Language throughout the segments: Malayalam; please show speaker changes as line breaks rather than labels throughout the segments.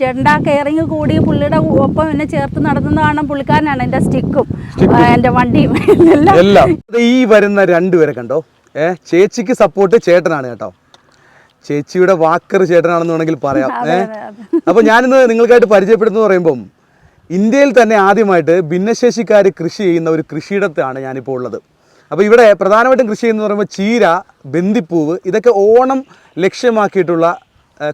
ചേട്ടന്റെ ആ കെയറിങ് കൂടി പുള്ളിയുടെ ഒപ്പം എന്നെ ചേർത്ത് കാണാൻ പുള്ളിക്കാരനാണ് എന്റെ സ്റ്റിക്കും എന്റെ വണ്ടിയും എല്ലാം.
ഈ വരുന്ന രണ്ടുപേരെ കണ്ടോ? ഏ ചേച്ചിക്ക് സപ്പോർട്ട് ചേട്ടനാണ് കേട്ടോ. ചേച്ചിയുടെ വാക്കർ ചേട്ടനാണെന്ന് വേണമെങ്കിൽ പറയാം. ഏ? അപ്പൊ ഞാനിന്ന് നിങ്ങൾക്കായിട്ട് പരിചയപ്പെടുന്നു പറയുമ്പം ഇന്ത്യയിൽ തന്നെ ആദ്യമായിട്ട് ഭിന്നശേഷിക്കാർ കൃഷി ചെയ്യുന്ന ഒരു കൃഷിയിടത്താണ് ഞാനിപ്പോൾ ഉള്ളത്. അപ്പോൾ ഇവിടെ പ്രധാനമായിട്ടും കൃഷി ചെയ്യുന്നത് പറയുമ്പോൾ ചീര ബന്ദിപ്പൂവ് ഇതൊക്കെ ഓണം ലക്ഷ്യമാക്കിയിട്ടുള്ള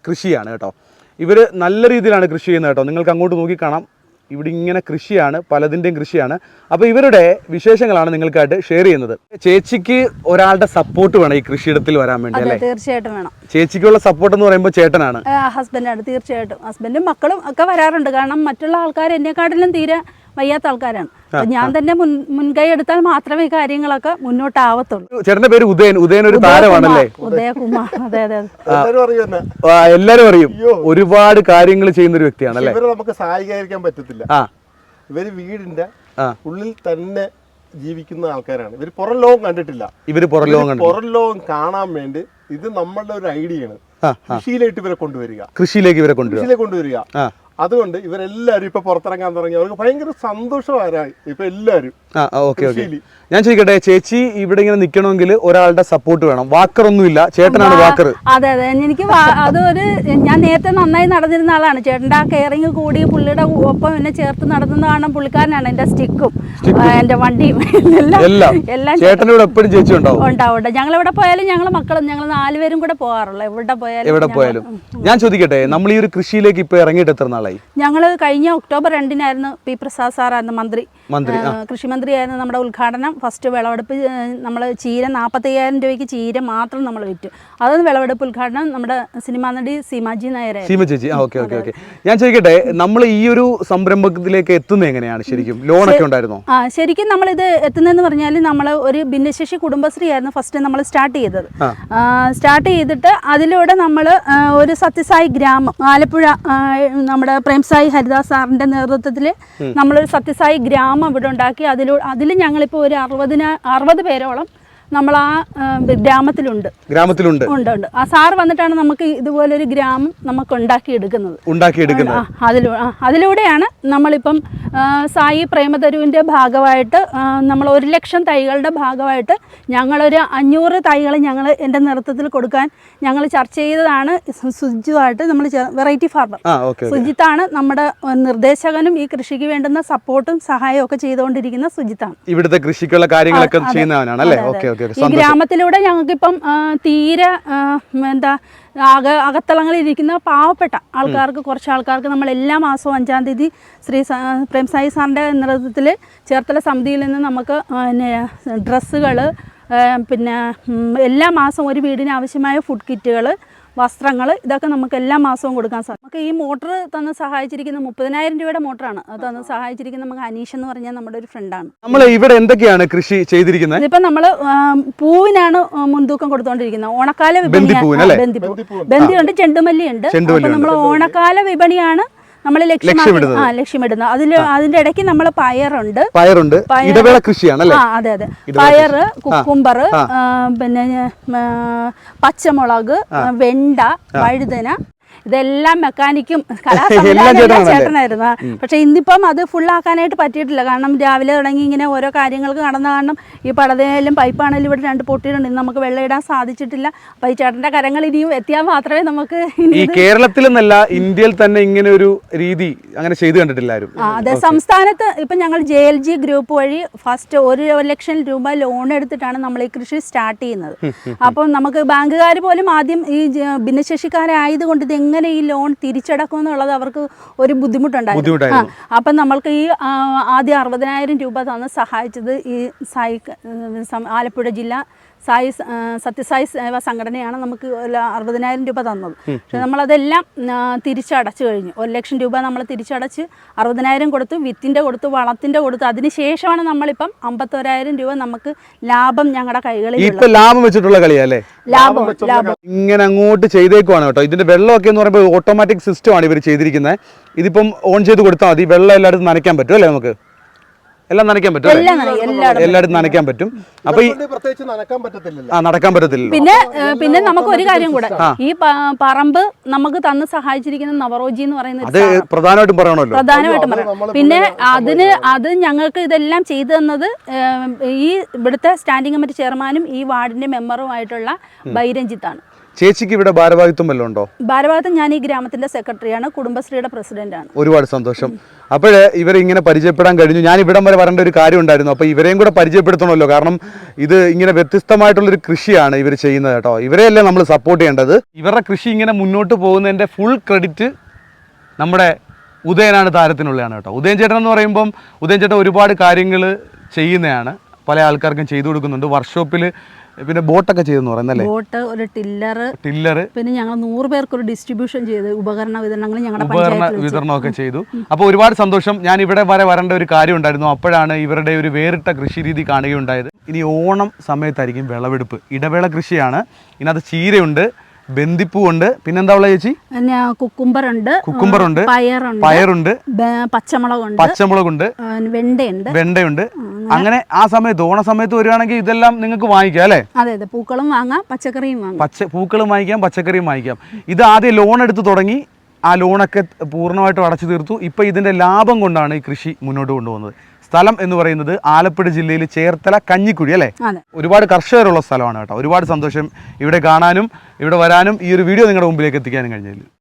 കൃഷിയാണ് കേട്ടോ. ഇവർ നല്ല രീതിയിലാണ് കൃഷി ചെയ്യുന്നത് കേട്ടോ. നിങ്ങൾക്ക് അങ്ങോട്ട് നോക്കിക്കാണാം ഇവിടെ ഇങ്ങനെ കൃഷിയാണ് പലതിന്റെയും കൃഷിയാണ്. അപ്പോൾ ഇവരുടെ വിശേഷങ്ങളാണ് നിങ്ങൾക്കായിട്ട് ഷെയർ ചെയ്യുന്നത്. ചേച്ചിക്ക് ഒരാളുടെ സപ്പോർട്ട് വേണം ഈ കൃഷിയിടത്തിൽ വരാൻ വേണ്ടി അല്ലേ?
തീർച്ചയായിട്ടും വേണം.
ചേച്ചിക്കുള്ള സപ്പോർട്ട് എന്ന് പറയുമ്പോൾ ചേട്ടനാണ്.
ഹസ്ബൻഡാണ് തീർച്ചയായിട്ടും. ഹസ്ബൻഡും മക്കളും ഒക്കെ വരാറുണ്ട്. കാരണം മറ്റുള്ള ആൾക്കാർ എന്നെക്കാട്ടിലും തീരെ വയ്യാത്ത ആൾക്കാരാണ് ഞാൻ തന്നെ മുൻ മുൻകൈ എടുത്താൽ മാത്രമേ ഈ കാര്യങ്ങളൊക്കെ മുന്നോട്ടാവത്തുള്ളൂ.
ചേട്ടന്റെ പേര് ഉദയൻ. ഉദയൻ ഒരു താരമാണല്ലേ?
ഉദയകുമാർ. അതെ അതെ
എല്ലാരും അറിയും. ഒരുപാട് കാര്യങ്ങൾ ചെയ്യുന്ന ഒരു വ്യക്തിയാണല്ലേ
ഇവരെ നമുക്ക് സഹായിക്കാതിരിക്കാൻ പറ്റത്തില്ല. ഇവർ വീടിന്റെ ഉള്ളിൽ തന്നെ ജീവിക്കുന്ന ആൾക്കാരാണ്. ഇവർ പുറം ലോകം കണ്ടിട്ടില്ല.
ഇവർ പുറം ലോകം
പുറം ലോകം കാണാൻ വേണ്ടി ഇത് നമ്മളുടെ ഒരു ഐഡിയ
ആണ്
കൃഷിയിലേക്ക് ഇവരെ കൊണ്ടുവരിക.
കൃഷിയിലേക്ക് ഇവരെ കൊണ്ടുവരിക.
കൃഷിയിലേക്ക് കൊണ്ടുവരിക. അതുകൊണ്ട് ഇവരെല്ലാരും ഇപ്പൊ പുറത്തിറങ്ങാൻ തുടങ്ങി. അവർക്ക് ഭയങ്കര സന്തോഷമാരായി ഇപ്പൊ എല്ലാരും.
ആ ഓക്കെ ഓക്കെ. ഞാൻ ചോദിക്കട്ടെ ചേച്ചി ഇവിടെ ഇങ്ങനെ നിൽക്കണമെങ്കിൽ ഒരാളുടെ സപ്പോർട്ട് വേണം. വാക്കർ ഒന്നുമില്ല ചേട്ടനാണ് വാക്കർ
അതെ അതെ. എനിക്ക് അതൊരു ഞാൻ നേരത്തെ നന്നായി നടന്നിരുന്ന ആളാണ്. ചേട്ടന്റെ ആ കെയറിങ് കൂടി പുള്ളിയുടെ ഒപ്പം എന്നെ ചേർത്ത് നടത്തുന്ന കാണാൻ പുള്ളിക്കാരനാണ്. എന്റെ സ്റ്റിക്കും എന്റെ വണ്ടിയും എല്ലാം.
എല്ലാം. ചേട്ടനോട് എപ്പോഴും ചേച്ചി ഉണ്ടാവും.
ഉണ്ടാവും ഞങ്ങൾ എവിടെ പോയാലും ഞങ്ങൾ മക്കളും ഞങ്ങൾ നാലുപേരും കൂടെ പോകാറുള്ളൂ. എവിടെ പോയാലും
എവിടെ പോയാലും. ഞാൻ ചോദിക്കട്ടെ നമ്മൾ ഈ ഒരു കൃഷിയിലേക്ക് ഇപ്പൊ ഇറങ്ങിയിട്ട് എത്ര നാളായി?
ഞങ്ങൾ കഴിഞ്ഞ ഒക്ടോബർ രണ്ടിനായിരുന്നു പി പ്രസാദ് സാറായിരുന്നു മന്ത്രി.
മന്ത്രി
കൃഷിമന്ത്രി കൃഷിമന്ത്രിയായിരുന്നു നമ്മുടെ ഉദ്ഘാടനം ഫസ്റ്റ് വിളവെടുപ്പ് നമ്മൾ ചീര നാൽപ്പത്തയ്യായിരം രൂപയ്ക്ക് ചീര മാത്രം നമ്മൾ വിറ്റു. അത് വിളവെടുപ്പ് ഉദ്ഘാടനം നമ്മുടെ സിനിമാ നടി സീമാജി നായരായിരുന്നു.
സീമ ചേച്ചി ഓക്കെ ഓക്കെ ഓക്കെ. ഞാൻ ചോദിക്കട്ടെ നമ്മൾ ഈ ഒരു സംരംഭത്തിലേക്ക് എത്തുന്നത് എങ്ങനെയാണ് ശരിക്കും? ലോൺ ഒക്കെ ഉണ്ടായിരുന്നോ?
ആ ശരിക്കും നമ്മൾ നമ്മളിത് എത്തുന്നതെന്ന് പറഞ്ഞാൽ നമ്മൾ ഒരു ഭിന്നശേഷി കുടുംബശ്രീ ആയിരുന്നു ഫസ്റ്റ് നമ്മൾ സ്റ്റാർട്ട് ചെയ്തത്. സ്റ്റാർട്ട് ചെയ്തിട്ട് അതിലൂടെ നമ്മൾ ഒരു സത്യസായി ഗ്രാമം ആലപ്പുഴ നമ്മുടെ പ്രേംസായി ഹരിദാസ് സാറിന്റെ നേതൃത്വത്തിൽ നമ്മളൊരു സത്യസായി ഗ്രാമം ഇവിടെ ഉണ്ടാക്കി അതിലൂടെ അതിൽ ഞങ്ങളിപ്പോൾ ഒരു അറുപതിന അറുപത് പേരോളം നമ്മൾ ആ ഗ്രാമത്തിലുണ്ട്.
ഗ്രാമത്തിലുണ്ട്.
ഉണ്ട് ഉണ്ട്. ആ സാർ വന്നിട്ടാണ് നമുക്ക് ഇതുപോലൊരു ഗ്രാമം നമുക്ക് ഉണ്ടാക്കിയെടുക്കുന്നത്.
ഉണ്ടാക്കിയെടുക്കുന്നത്.
ഉണ്ടാക്കി അതിലൂ ആ, അതിലൂടെയാണ് നമ്മളിപ്പം സായി പ്രേമതരുവിന്റെ ഭാഗമായിട്ട് നമ്മൾ ഒരു ലക്ഷം തൈകളുടെ ഭാഗമായിട്ട് ഞങ്ങളൊരു അഞ്ഞൂറ് തൈകൾ ഞങ്ങൾ എന്റെ നേതൃത്വത്തിൽ കൊടുക്കാൻ ഞങ്ങൾ ചർച്ച ചെയ്തതാണ്. സുജിത്തുമായിട്ട് നമ്മൾ വെറൈറ്റി ഫാർമർ. സുജിത്താണ് നമ്മുടെ നിർദ്ദേശകനും ഈ കൃഷിക്ക് വേണ്ടുന്ന സപ്പോർട്ടും സഹായവും ഒക്കെ ചെയ്തുകൊണ്ടിരിക്കുന്ന സുജിത്താണ്.
ഇവിടുത്തെ കൃഷിക്കുള്ള കാര്യങ്ങളൊക്കെ ചെയ്യുന്നവനാണ് അല്ലേ? ഓക്കെ.
ഈ ഗ്രാമത്തിലൂടെ ഞങ്ങൾക്കിപ്പം തീരെ എന്താ അക അകത്തളങ്ങളിലിരിക്കുന്ന പാവപ്പെട്ട ആൾക്കാർക്ക് കുറച്ച് ആൾക്കാർക്ക് നമ്മൾ എല്ലാ മാസവും അഞ്ചാം തീയതി ശ്രീ പ്രേംസായി പ്രേം സാറിന്റെ നേതൃത്വത്തിൽ ചേർത്തല സമിതിയിൽ നിന്ന് നമുക്ക് പിന്നെ ഡ്രസ്സുകൾ പിന്നെ എല്ലാ മാസവും ഒരു വീടിന് ആവശ്യമായ ഫുഡ് കിറ്റുകൾ വസ്ത്രങ്ങൾ ഇതൊക്കെ നമുക്ക് എല്ലാ മാസവും കൊടുക്കാൻ സാധിക്കും. നമുക്ക് ഈ മോട്ടർ തന്ന് സഹായിച്ചിരിക്കുന്ന മുപ്പതിനായിരം രൂപയുടെ മോട്ടറാണ്. അത് തന്ന് സഹായിച്ചിരിക്കുന്ന നമുക്ക് അനീഷ് എന്ന് പറഞ്ഞാൽ നമ്മുടെ ഒരു ഫ്രണ്ടാണ്
നമ്മൾ ഇവിടെ എന്തൊക്കെയാണ് കൃഷി ചെയ്തിരിക്കുന്നത്?
ഇതിപ്പോ നമ്മൾ പൂവിനാണ് മുൻതൂക്കം കൊടുത്തോണ്ടിരിക്കുന്നത്. ഓണക്കാല
വിപണിയാണ് അല്ലേ?
ബന്ദിയുണ്ട് ചെണ്ടുമല്ലിയുണ്ട്.
ചെണ്ടുമല്ലി
അപ്പൊ നമ്മൾ ഓണക്കാല വിപണിയാണ് നമ്മൾ ലക്ഷ്യമിടുന്നത് ആ ലക്ഷ്യമിടുന്നത് അതിൽ അതിന്റെ ഇടയ്ക്ക് നമ്മൾ പയറുണ്ട്.
പയറുണ്ട്. ഇടവേള കൃഷിയാണ്
ആ അതെ അതെ. പയറ് കുക്കുംബർ പിന്നെ പച്ചമുളക് വെണ്ട വഴുതന ഇതെല്ലാം മെക്കാനിക്കും കലാസംവിധാനം ചേട്ടനായിരുന്നു. പക്ഷെ ഇന്നിപ്പം അത് ഫുൾ ആക്കാനായിട്ട് പറ്റിയിട്ടില്ല. കാരണം രാവിലെ തുടങ്ങി ഇങ്ങനെ ഓരോ കാര്യങ്ങൾക്ക് നടന്ന കാരണം ഈ പടതയിലും പൈപ്പാണെങ്കിലും ഇവിടെ രണ്ട് പൊട്ടിയിട്ടുണ്ട്. ഇന്ന് നമുക്ക് വെള്ളം ഇടാൻ സാധിച്ചിട്ടില്ല. അപ്പൊ ഈ ചേട്ടന്റെ കരങ്ങൾ ഇനിയും എത്തിയാൽ മാത്രമേ നമുക്ക്
ഈ കേരളത്തിൽ നിന്നല്ല ഇന്ത്യയിൽ തന്നെ ഇങ്ങനെ ഒരു രീതി അങ്ങനെ ചെയ്തു കണ്ടിട്ടില്ല ആരും.
ആ അതെ സംസ്ഥാനത്ത് ഇപ്പൊ ഞങ്ങൾ ജെ എൽ ജി ഗ്രൂപ്പ് വഴി ഫസ്റ്റ് ഒരു ലക്ഷം രൂപ ലോൺ എടുത്തിട്ടാണ് നമ്മൾ ഈ കൃഷി സ്റ്റാർട്ട് ചെയ്യുന്നത്. അപ്പം നമുക്ക് ബാങ്കുകാർ പോലും ആദ്യം ഈ ഭിന്നശേഷിക്കാരായതുകൊണ്ട് ഇത് എങ്ങനെ ഈ ലോൺ തിരിച്ചടക്കും എന്നുള്ളത് അവർക്ക് ഒരു ബുദ്ധിമുട്ടുണ്ടായിരുന്നു. അപ്പം നമ്മൾക്ക് ഈ ആദ്യം അറുപതിനായിരം രൂപ തന്ന് സഹായിച്ചത് ഈ സായി ആലപ്പുഴ ജില്ല സായി സത്യസായി സേവ സംഘടനയാണ് നമുക്ക് അറുപതിനായിരം രൂപ തന്നത്. പക്ഷെ നമ്മളതെല്ലാം തിരിച്ചടച്ചു കഴിഞ്ഞു. ഒരു ലക്ഷം രൂപ നമ്മൾ തിരിച്ചടച്ച് അറുപതിനായിരം കൊടുത്തു വിത്തിന്റെ കൊടുത്തു വളത്തിന്റെ കൊടുത്തു. അതിന് ശേഷമാണ് നമ്മളിപ്പം അമ്പത്തോരായിരം രൂപ നമുക്ക് ലാഭം ഞങ്ങളുടെ കൈകളിൽ
ലാഭം വെച്ചിട്ടുള്ള കളിയല്ലേ
ലാഭം ലാഭം
ഇങ്ങനെ അങ്ങോട്ട് ചെയ്തേക്കുവാണ് കേട്ടോ. ഇതിന്റെ വെള്ളമൊക്കെ എന്ന് പറയുമ്പോൾ ഓട്ടോമാറ്റിക് സിസ്റ്റം ആണ് ഇവർ ചെയ്തിരിക്കുന്നത് ഇതിപ്പം ഓൺ ചെയ്ത് കൊടുത്താൽ മതി. വെള്ളം എല്ലായിടത്തും നനയ്ക്കാൻ പറ്റും അല്ലേ നമുക്ക്? എല്ലാം നനയ്ക്കാൻ പറ്റും?
എല്ലാം
എല്ലായിടത്തും നനയ്ക്കാൻ പറ്റും. അപ്പൊ ഈ
ഇവരെക്കൊണ്ട് പ്രത്യേകിച്ച് നനക്കാൻ പറ്റത്തില്ലല്ലോ.
ആ നടക്കാൻ പറ്റത്തില്ല
പിന്നെ പിന്നെ നമുക്ക് ഒരു കാര്യം കൂടെ. ഈ പറമ്പ് നമുക്ക് തന്ന് സഹായിച്ചിരിക്കുന്ന നവറോജി എന്ന് പറയുന്നത്
അത്. പ്രധാനമായിട്ടും പറയണമല്ലോ.
പ്രധാനമായിട്ടും പറയാം പിന്നെ അതിന് അത് ഞങ്ങൾക്ക് ഇതെല്ലാം ചെയ്തു തന്നത് ഈ ഇവിടുത്തെ സ്റ്റാൻഡിംഗ് കമ്മിറ്റി ചെയർമാനും ഈ വാർഡിന്റെ മെമ്പറുമായിട്ടുള്ള ബൈരഞ്ജിത്താണ്.
ചേച്ചിക്ക് ഇവിടെ ഭാരവാഹിത്വം വല്ലതും ഉണ്ടോ?
ഭാരവാഹിത്വം ഞാൻ ഈ ഗ്രാമത്തിന്റെ സെക്രട്ടറിയാണ് കുടുംബശ്രീയുടെ പ്രസിഡന്റാണ്.
ഒരുപാട് സന്തോഷം. അപ്പോഴേ ഇവരെ ഇങ്ങനെ പരിചയപ്പെടാൻ കഴിഞ്ഞു. ഞാൻ ഇവിടം വരെ വരേണ്ട ഒരു കാര്യം ഉണ്ടായിരുന്നു. അപ്പോൾ ഇവരെയും കൂടെ പരിചയപ്പെടുത്തണമല്ലോ. കാരണം ഇത് ഇങ്ങനെ വ്യത്യസ്തമായിട്ടുള്ളൊരു കൃഷിയാണ് ഇവർ ചെയ്യുന്നത് കേട്ടോ. ഇവരെയല്ലേ നമ്മൾ സപ്പോർട്ട് ചെയ്യേണ്ടത്? ഇവരുടെ കൃഷി ഇങ്ങനെ മുന്നോട്ട് പോകുന്നതിന്റെ ഫുൾ ക്രെഡിറ്റ് നമ്മുടെ ഉദയനാണ് താരത്തിനുള്ളതാണ് കേട്ടോ. ഉദയൻ ചേട്ടൻ എന്ന് പറയുമ്പം ഉദയൻ ചേട്ടൻ ഒരുപാട് കാര്യങ്ങൾ ചെയ്യുന്നതാണ്. പല ആൾക്കാർക്കും ചെയ്തു കൊടുക്കുന്നുണ്ട്. വർക്ക്ഷോപ്പിൽ പിന്നെ ബോട്ടൊക്കെ ചെയ്തെന്ന് പറയുന്നല്ലേ
ബോട്ട് ഒരു ടില്ലർ
ടില്ലർ
പിന്നെ ഞങ്ങൾ നൂറ് പേർക്ക് ഒരു ഡിസ്ട്രിബ്യൂഷൻ ചെയ്തു ഉപകരണ വിതരണങ്ങൾ ഞങ്ങളുടെ
ഉപകരണ വിതരണമൊക്കെ ചെയ്തു. അപ്പോൾ ഒരുപാട് സന്തോഷം. ഞാൻ ഇവിടെ വരെ വരേണ്ട ഒരു കാര്യം ഉണ്ടായിരുന്നു. അപ്പോഴാണ് ഇവരുടെ ഒരു വേറിട്ട കൃഷി രീതി കാണുകയുണ്ടായത്. ഇനി ഓണം സമയത്തായിരിക്കും വിളവെടുപ്പ്. ഇടവേള കൃഷിയാണ്. ഇതിനകത്ത് ചീരയുണ്ട് ബന്ദിപ്പൂവുണ്ട് പിന്നെന്താ ഉള്ള ചേച്ചി?
കുക്കുംബറുണ്ട്
കുക്കുംബറുണ്ട്
പയറുണ്ട്
പയറുണ്ട്
പച്ചമുളകുണ്ട്
പച്ചമുളകുണ്ട്
വെണ്ടയുണ്ട്.
വെണ്ടയുണ്ട്. അങ്ങനെ ആ സമയത്ത് ഓണ സമയത്ത് വരികയാണെങ്കിൽ ഇതെല്ലാം നിങ്ങൾക്ക് വാങ്ങിക്കാം അല്ലേ?
അതെ അതെ. പൂക്കളും വാങ്ങാം പച്ചക്കറിയും വാങ്ങാം.
പച്ച പൂക്കളും വാങ്ങിക്കാം പച്ചക്കറിയും വാങ്ങിക്കാം. ഇത് ആദ്യം ലോൺ എടുത്ത് തുടങ്ങി ആ ലോണൊക്കെ പൂർണമായിട്ടും അടച്ചു തീർത്തു. ഇപ്പോൾ ഇതിന്റെ ലാഭം കൊണ്ടാണ് ഈ കൃഷി മുന്നോട്ട് കൊണ്ടുപോകുന്നത്. സ്ഥലം എന്ന് പറയുന്നത് ആലപ്പുഴ ജില്ലയിൽ ചേർത്തല കഞ്ഞിക്കുഴി അല്ലേ? ഒരുപാട് കർഷകരുള്ള സ്ഥലമാണ് കേട്ടോ. ഒരുപാട് സന്തോഷം ഇവിടെ കാണാനും ഇവിടെ വരാനും ഈ ഒരു വീഡിയോ നിങ്ങളുടെ മുമ്പിലേക്ക് എത്തിക്കാനും കഴിഞ്ഞതിൽ.